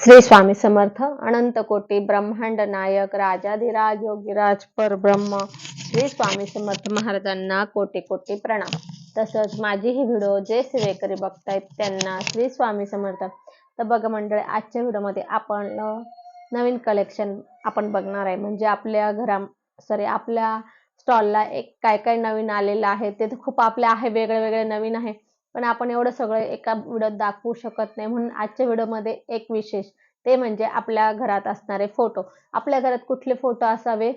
श्री स्वामी समर्थ अनंत कोटी ब्रह्मांड नायक राजाधिराज योगीराज परब्रह्म श्री स्वामी समर्थ महाराजांना कोटी कोटी प्रणाम. तसंच माझी ही व्हिडिओ जे सेवेकरी बघतायत त्यांना श्री स्वामी समर्थ. तर बघा मंडळी आजच्या व्हिडिओमध्ये आपण नवीन कलेक्शन आपण बघणार आहे. म्हणजे आपल्या घरा सॉरी आपल्या स्टॉलला एक काय काय नवीन आलेलं आहे ते तर खूप आपले आहे वेगळे वेगळे नवीन आहे. पण आपण एवढं सगळं एका व्हिडिओत दाखवू शकत नाही. म्हणून आजच्या व्हिडिओमध्ये एक विशेष ते म्हणजे आपल्या घरात असणारे फोटो आपल्या घरात कुठले फोटो असावे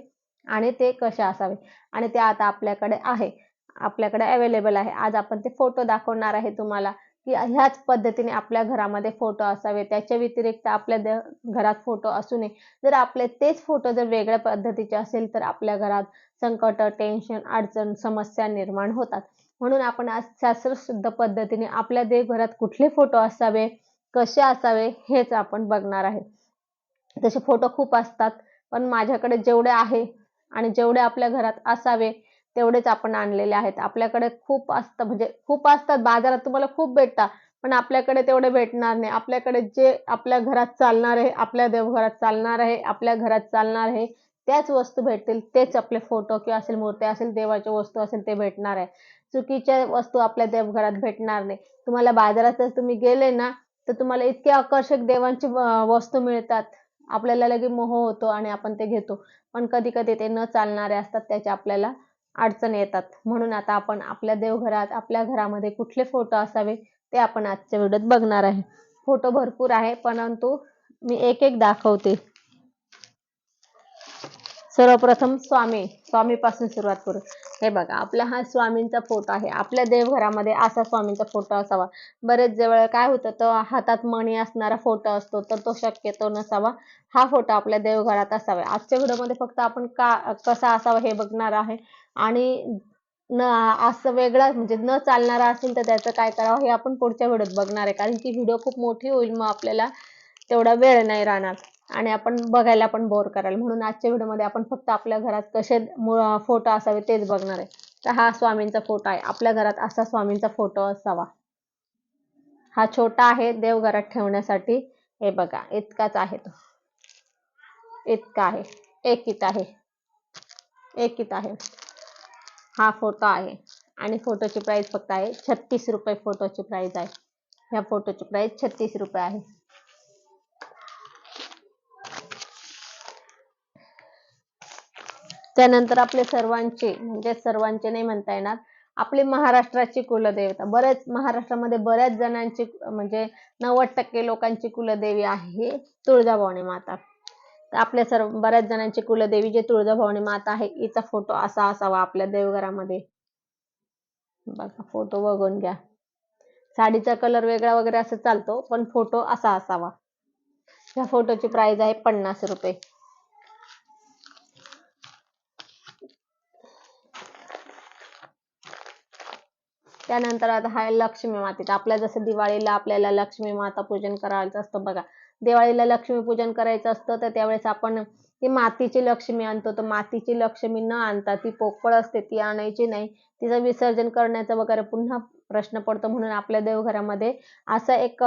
आणि ते कसे असावे? आणि ते आता आपल्याकडे आहे. आपल्याकडे अवेलेबल आहे. आज आपण ते फोटो दाखवणार आहे तुम्हाला की ह्याच पद्धतीने आपल्या घरामध्ये फोटो असावे. त्याच्या व्यतिरिक्त आपल्या द- घरात फोटो असू नये. जर आपले तेच फोटो जर वेगळ्या पद्धतीचे असेल तर आपल्या घरात संकट टेन्शन अडचण समस्या निर्माण होतात. म्हणून आपण आज शास्त्रशुद्ध पद्धतीने आपल्या देवघरात कुठले फोटो असावे कसे असावे हेच आपण बघणार आहे. तसे फोटो खूप असतात पण माझ्याकडे जेवढे आहे आणि जेवढे आपल्या घरात असावे तेवढेच आपण आणलेले आहेत. आपल्याकडे खूप असतं म्हणजे खूप असतात बाजारात तुम्हाला खूप भेटतात पण आपल्याकडे तेवढे भेटणार नाही. आपल्याकडे जे आपल्या घरात चालणार आहे आपल्या देवघरात चालणार आहे आपल्या घरात चालणार आहे त्याच वस्तू भेटतील तेच आपले फोटो किंवा असेल मूर्ती असेल देवाच्या वस्तू असेल ते भेटणार आहे. चुकीच्या वस्तू आपल्या देवघरात भेटणार नाही. तुम्हाला बाजारात जर तुम्ही गेले ना तर तुम्हाला इतके आकर्षक देवांची वस्तू मिळतात. आपल्याला लगे मोह होतो आणि आपण ते घेतो. पण कधी कधी ते न चालणारे असतात त्याचे आपल्याला अडचण येतात. म्हणून आता आपण आपल्या देवघरात आपल्या घरामध्ये कुठले फोटो असावे ते आपण आजच्या व्हिडिओत बघणार आहे. फोटो भरपूर आहे परंतु मी एक एक दाखवते. सर्वप्रथम स्वामी स्वामी पासून सुरुवात करू. हे बघा आपला हा स्वामींचा फोटो आहे. आपल्या देवघरामध्ये असा स्वामींचा फोटो असावा. बरेच जवळ काय होतं तो हातात मणी असणारा फोटो असतो तर तो शक्यतो नसावा. हा फोटो आपल्या देवघरात असावा. आजच्या व्हिडिओमध्ये फक्त आपण का कसा असावा हे बघणार आहे. आणि न असं वेगळा म्हणजे न चालणारा असेल तर त्याचं काय करावं हे आपण पुढच्या व्हिडिओत बघणार आहे. कारण की व्हिडिओ खूप मोठी होईल मग आपल्याला तेवढा वेळ नाही राहणार. आणि आपण बघायला पण बोर कराल. म्हणून आजच्या व्हिडिओमध्ये आपण फक्त आपल्या घरात कसे फोटो असावे तेच बघणार आहे. तर हा स्वामींचा फोटो आहे. आपल्या घरात असा स्वामींचा फोटो असावा. हा छोटा आहे देवघरात ठेवण्यासाठी. हे बघा इतकाच आहे तो. इतका आहे. एकित आहे. एकित आहे. हा फोटो आहे. आणि फोटोची प्राइस फक्त आहे. छत्तीस रुपये फोटोची प्राइस आहे. ह्या फोटोची प्राइस छत्तीस रुपये आहे. त्यानंतर आपले सर्वांचे म्हणजे सर्वांचे नाही म्हणता येणार आपली महाराष्ट्राची कुलदेवता. बऱ्याच महाराष्ट्रामध्ये बऱ्याच जणांची म्हणजे नव्वद टक्के लोकांची कुलदेवी आहे तुळजाभवानी माता. तर आपल्या सर्व बऱ्याच जणांची कुलदेवी जे तुळजाभवानी माता आहे हिचा फोटो असा असावा आपल्या देवघरामध्ये. बघा फोटो बघून घ्या. साडीचा कलर वेगळा वगैरे असं चालतो पण फोटो असा असावा. ह्या फोटोची प्राइस आहे पन्नास रुपये. त्यानंतर आता हा आहे लक्ष्मी मातेचा आपल्या जसं दिवाळीला आपल्याला लक्ष्मी माता पूजन करायचं असतं बघा. दिवाळीला लक्ष्मी पूजन करायचं असतं तर त्यावेळेस आपण ती मातीची लक्ष्मी आणतो. तर मातीची लक्ष्मी न आणता ती पोकळ असते ती आणायची नाही. तिचं विसर्जन करण्याचा वगैरे पुन्हा प्रश्न पडतो. म्हणून आपल्या देवघरामध्ये असं एक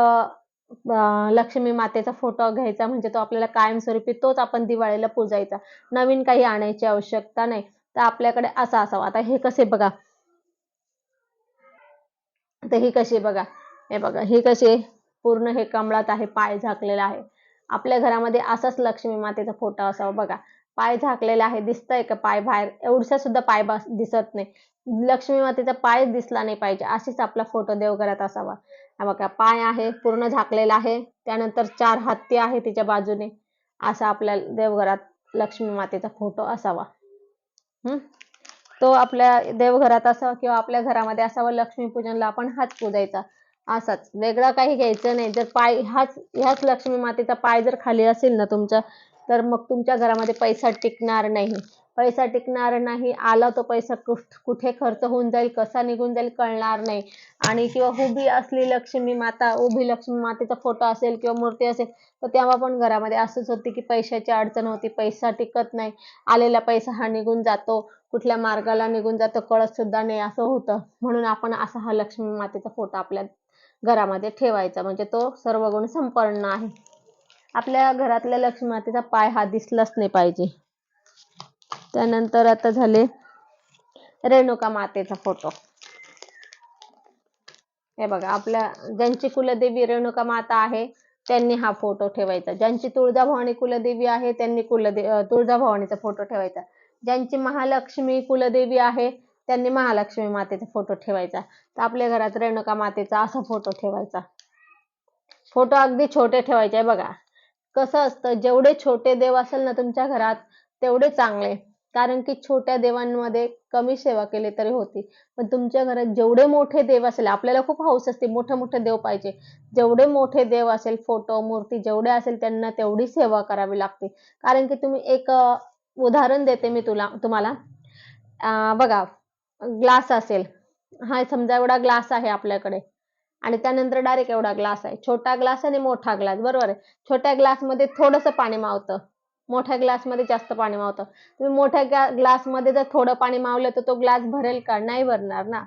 लक्ष्मी मातेचा फोटो घ्यायचा. म्हणजे तो आपल्याला कायमस्वरूपी तोच आपण दिवाळीला पूजायचा. नवीन काही आणायची आवश्यकता नाही. तर आपल्याकडे असा असावा. आता हे कसे बघा. तर ही कशी बघा. हे बघा ही कशी पूर्ण हे कमळात आहे पाय झाकलेला आहे. आपल्या घरामध्ये असाच लक्ष्मी मातेचा फोटो असावा बघा. पाय झाकलेला आहे दिसतंय का पाय बाहेर? एवढसा सुद्धा पाय बस- दिसत नाही. लक्ष्मी मातेचा पाय दिसला नाही पाहिजे असेच आपला फोटो देवघरात असावा. बघा पाय आहे पूर्ण झाकलेला आहे त्यानंतर चार हत्ती आहे तिच्या बाजूने. असा आपल्या देवघरात लक्ष्मी मातेचा फोटो असावा. हम्म तो आपल्या देवघरात असावा किंवा आपल्या घरामध्ये असावा लक्ष्मी पूजनला आपण हात पूजायचा. असाच. वेगळा काही घ्यायचं नाही. जर पाय हाच ह्याच लक्ष्मी मातेचा पाय जर खाली असेल ना तुमचा तर मग तुमच्या घरामध्ये पैसा टिकणार नाही. पैसा टिकणार नाही आला तो पैसा कुठ- कुठे खर्च होऊन जाईल कसा निघून जाईल कळणार नाही. आणि किंवा उभी असली लक्ष्मी माता उभी लक्ष्मी मातेचा फोटो असेल किंवा मूर्ती असेल तर तेव्हा पण घरामध्ये असंच होती की पैशाची अडचण होती पैसा टिकत नाही. आलेला पैसा हा निघून जातो. कुठल्या मार्गाला निघून जातो कळत सुद्धा नाही असं होतं. म्हणून आपण असा हा लक्ष्मी मातेचा फोटो आपल्या घरामध्ये ठेवायचा. म्हणजे तो सर्व गुण संपन्न आहे. आपल्या घरातल्या लक्ष्मी मातेचा पाय हा दिसलाच नाही पाहिजे. त्यानंतर आता झाले रेणुका मातेचा फोटो. हे बघा आपल्या ज्यांची कुलदेवी रेणुका माता आहे त्यांनी हा फोटो ठेवायचा. ज्यांची तुळजाभवानी कुलदेवी आहे त्यांनी कुलदे तुळजाभवानीचा फोटो ठेवायचा. ज्यांची महालक्ष्मी कुलदेवी आहे त्यांनी महालक्ष्मी मातेचा फोटो ठेवायचा. तर आपल्या घरात रेणुका मातेचा असा फोटो ठेवायचा. फोटो अगदी छोटे ठेवायचे बघा. कसं असतं जेवढे छोटे देव असेल ना तुमच्या घरात तेवढे चांगले. कारण की छोट्या देवांमध्ये कमी सेवा केली तरी होती. पण तुमच्या घरात जेवढे मोठे देव असेल आपल्याला खूप हौस असते मोठे मोठे देव पाहिजे. जेवढे मोठे देव असेल फोटो मूर्ती जेवढे असेल त्यांना तेवढी सेवा करावी लागते. कारण की तुम्ही एक उदाहरण देते मी तुला तुम्हाला. बघा ग्लास असेल. हा समजा एवढा ग्लास आहे आपल्याकडे. आणि त्यानंतर डायरेक्ट एवढा ग्लास आहे. छोटा ग्लास आणि मोठा ग्लास बरोबर आहे? छोट्या ग्लासमध्ये थोडंसं पाणी मावतं. मोठ्या ग्लासमध्ये जास्त पाणी मावतं. तुम्ही मोठ्या ग्लासमध्ये जर थोडं पाणी मावलं तर तो ग्लास भरेल का? नाही भरणार ना.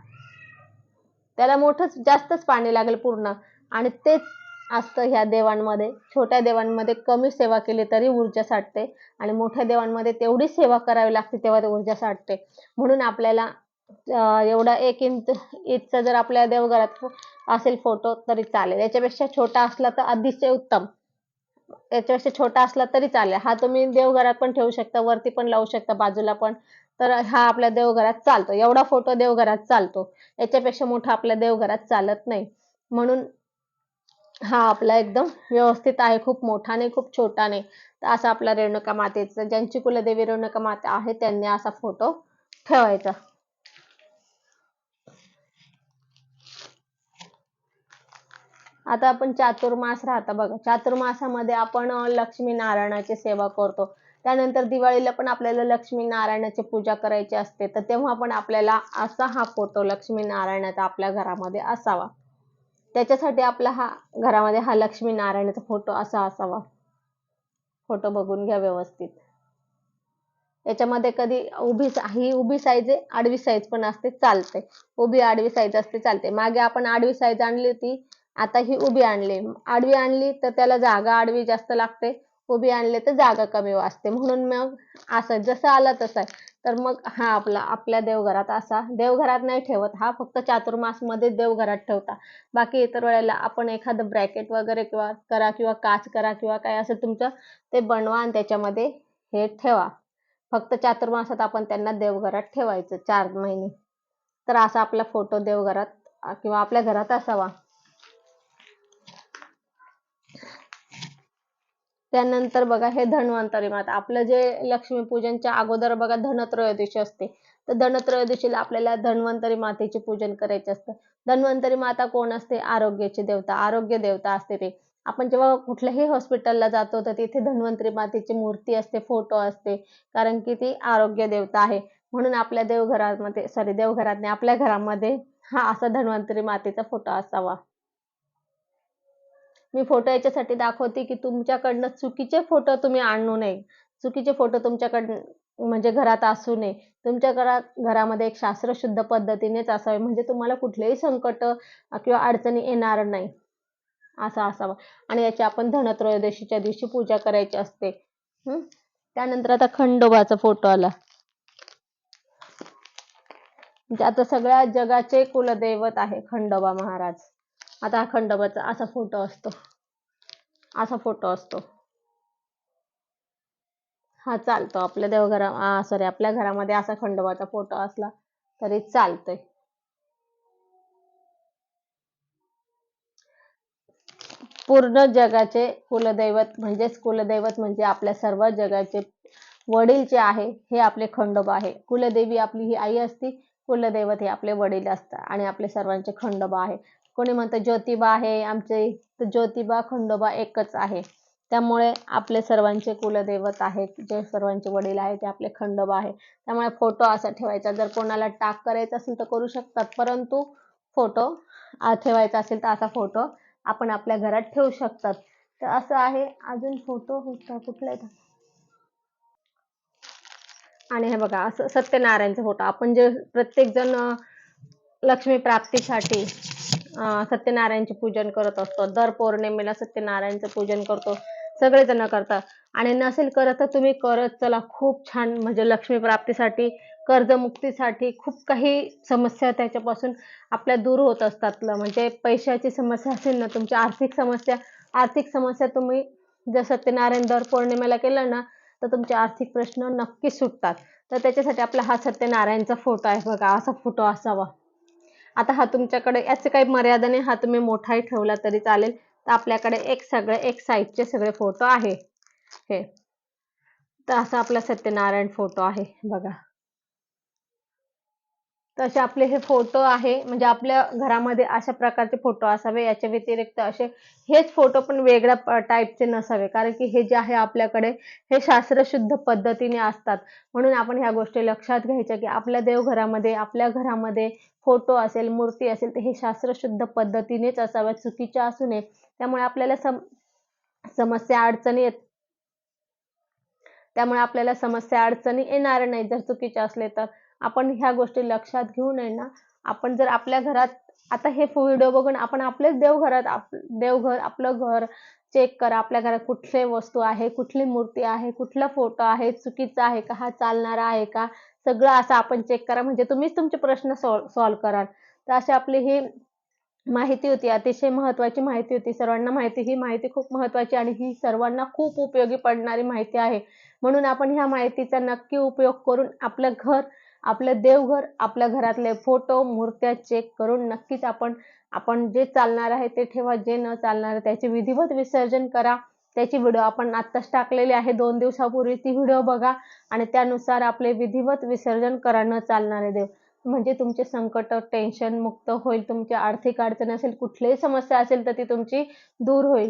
त्याला मोठंच जास्तच पाणी लागेल पूर्ण. आणि तेच असतं ह्या देवांमध्ये. छोट्या देवांमध्ये कमी सेवा केली तरी ऊर्जा साठते आणि मोठ्या देवांमध्ये तेवढी सेवा करावी लागते तेव्हा ते ऊर्जा साठते. म्हणून आपल्याला एवढा एक इंच इंचचा जर आपल्या देवघरात असेल फोटो तरी चालेल. याच्यापेक्षा छोटा असला तर अतिशय उत्तम. याच्यापेक्षा छोटा असला तरी चालेल. हा तुम्ही देवघरात पण ठेवू शकता वरती पण लावू शकता बाजूला पण. तर हा आपल्या देवघरात चालतो. एवढा फोटो देवघरात चालतो. याच्यापेक्षा मोठा आपल्या देवघरात चालत नाही. म्हणून हा आपला एकदम व्यवस्थित आहे खूप मोठा नाही खूप छोटा नाही तर असा आपला रेणुका मातेचा ज्यांची कुलदेवी रेणुका माता आहे त्यांनी असा फोटो ठेवायचा. आता आपण चातुर्मास राहता बघा. चातुर्मासामध्ये आपण लक्ष्मी नारायणाची सेवा करतो. त्यानंतर दिवाळीला पण आपल्याला लक्ष्मी नारायणाची पूजा करायची असते. तर तेव्हा पण आपल्याला असा हा फोटो लक्ष्मी नारायणाचा आपल्या घरामध्ये असावा. त्याच्यासाठी आपला हा घरामध्ये हा लक्ष्मी नारायणाचा फोटो असा असावा. फोटो बघून घ्या व्यवस्थित. याच्यामध्ये कधी उभी ही उभी साईज आहे आडवी साईज पण असते चालते. उभी आडवी साईज असते चालते. मागे आपण आडवी साईज आणली होती आता ही उभी आणली. आडवी आणली तर त्याला जागा आडवी जास्त लागते. उभी आणली तर जागा कमी वाचते. म्हणून मग असं जसं आलं तसं तर मग हा आपला आपल्या देवघरात असा देवघरात नाही ठेवत. हा फक्त चातुर्मासमध्ये देवघरात ठेवता. बाकी इतर वेळेला आपण एखादं ब्रॅकेट वगैरे किंवा करा किंवा काच करा किंवा काय असं तुमचं ते बनवा आणि त्याच्यामध्ये हे ठेवा. फक्त चातुर्मासात आपण त्यांना देवघरात ठेवायचं चार महिने. तर असा आपला फोटो देवघरात किंवा आपल्या घरात असावा. त्यानंतर बघा हे धन्वंतरी माता. आपलं जे लक्ष्मीपूजनच्या अगोदर बघा धनत्रयोदशी असते. तर धनत्रयोदशीला आपल्याला धन्वंतरी मातेचे पूजन करायचे असतं. धन्वंतरी माता कोण असते? आरोग्याची देवता. आरोग्य देवता असते ते. आपण जेव्हा कुठल्याही हॉस्पिटलला जातो तर तिथे धन्वंतरी मातेची मूर्ती असते फोटो असते. कारण की ती आरोग्य देवता आहे. म्हणून आपल्या देवघरामध्ये सॉरी देवघरात नाही आपल्या घरामध्ये हा असा धन्वंतरी मातेचा फोटो असावा. मी फोटो याच्यासाठी दाखवते की तुमच्याकडनं चुकीचे फोटो तुम्ही आणू नये. चुकीचे फोटो तुमच्याकडनं म्हणजे घरात असू नये. तुमच्या घरात घरामध्ये एक शास्त्रशुद्ध पद्धतीनेच असावे. म्हणजे तुम्हाला कुठलेही संकट किंवा अडचणी येणार नाही. असा असावा. आणि याची आपण धनत्रयोदशीच्या दिवशी पूजा करायची असते. हम्म त्यानंतर आता खंडोबाचा फोटो आला. म्हणजे आता सगळ्या जगाचे कुलदैवत आहे खंडोबा महाराज. आता हा खंडोबाचा असा फोटो असतो. असा फोटो असतो. हा चालतो आपल्या देवघरा सॉरी आपल्या घरामध्ये असा खंडोबाचा फोटो असला तरी चालतोय. पूर्ण जगाचे कुलदैवत म्हणजेच कुलदैवत म्हणजे आपल्या सर्व जगाचे वडील जे आहे हे आपले खंडोबा आहे. कुलदेवी आपली ही आई असती कुलदैवत हे आपले वडील असतात आणि आपले सर्वांचे खंडोबा आहे. कोणी म्हणतं ज्योतिबा आहे आमचे तर ज्योतिबा खंडोबा एकच आहे. त्यामुळे आपले सर्वांचे कुलदैवत आहेत जे सर्वांचे वडील आहेत ते आपले खंडोबा आहे. त्यामुळे फोटो असा ठेवायचा जर कोणाला टाक करायचा असेल तर करू शकतात परंतु फोटो ठेवायचा असेल तर असा फोटो आपण आपल्या घरात ठेवू शकतात. तर असं आहे. अजून फोटो होता कुठला आहे? आणि हे बघा असं सत्यनारायणचा फोटो. आपण जे प्रत्येक जण लक्ष्मी प्राप्तीसाठी सत्यनारायणचे पूजन करत असतो. दर पौर्णिमेला सत्यनारायणचं पूजन करतो. सगळेजण करतात. आणि नसेल करत तर तुम्ही करत चला. खूप छान. म्हणजे लक्ष्मी प्राप्तीसाठी कर्जमुक्तीसाठी खूप काही समस्या त्याच्यापासून आपल्या दूर होत असतात. म्हणजे पैशाची समस्या असेल ना तुमची आर्थिक समस्या आर्थिक समस्या तुम्ही जर सत्यनारायण दर पौर्णिमेला केलं ना तर तुमचे आर्थिक प्रश्न नक्कीच सुटतात. तर त्याच्यासाठी आपला हा सत्यनारायणचा फोटो आहे बघा. असा फोटो असावा. आता हा तुमच्याकडे याचे काही मर्यादा नाही. हा तुम्ही मोठाही ठेवला तरी चालेल. तर आपल्याकडे एक सगळे एक साईजचे सगळे फोटो आहे. हे. तर असा आपला सत्यनारायण फोटो आहे. बघा. तसे आपले हे फोटो आहे. म्हणजे आपल्या घरामध्ये अशा प्रकारचे फोटो असावे. याच्या व्यतिरिक्त असे हेच फोटो पण वेगळ्या टाईपचे नसावे. कारण की हे जे आहे आपल्याकडे हे शास्त्रशुद्ध पद्धतीने असतात. म्हणून आपण ह्या गोष्टी लक्षात घ्यायच्या की आपल्या देवघरामध्ये आपल्या घरामध्ये फोटो असेल मूर्ती असेल तर हे शास्त्रशुद्ध पद्धतीनेच असाव्या चुकीच्या असू नये. त्यामुळे आपल्याला सम समस्या अडचणी येत त्यामुळे आपल्याला समस्या अडचणी येणार नाही. जर चुकीचे असले तर आपण ह्या गोष्टी लक्षात घेऊन आहे ना. आपण जर आपल्या घरात आता हे व्हिडिओ बघून आपण आपलेच देवघरात आप देवघर आपलं घर चेक करा. आपल्या घरात कुठले वस्तू आहे कुठली मूर्ती आहे कुठला फोटो आहे चुकीचा आहे का हा चालणारा आहे का? सगळं असं आपण चेक करा. म्हणजे तुम्हीच तुमचे प्रश्न सॉल्व सॉल्व कराल. तर अशी आपली ही माहिती होती. अतिशय महत्त्वाची माहिती होती. सर्वांना माहिती ही माहिती खूप महत्त्वाची आणि ही सर्वांना खूप उपयोगी पडणारी माहिती आहे. म्हणून आपण ह्या माहितीचा नक्की उपयोग करून आपलं घर आपलं देवघर आपल्या घरातले फोटो मूर्त्या चेक करून नक्कीच आपण आपण जे चालणार आहे ते ठेवा जे न चालणार आहे त्याचे विधिवत विसर्जन करा. त्याची व्हिडिओ आपण आत्ताच टाकलेली आहे दोन दिवसापूर्वी ती व्हिडिओ बघा आणि त्यानुसार आपले विधिवत विसर्जन करा न चालणारे देव. म्हणजे तुमचे संकट टेन्शन मुक्त होईल तुमची आर्थिक अडचण असेल कुठलीही समस्या असेल तर ती तुमची दूर होईल.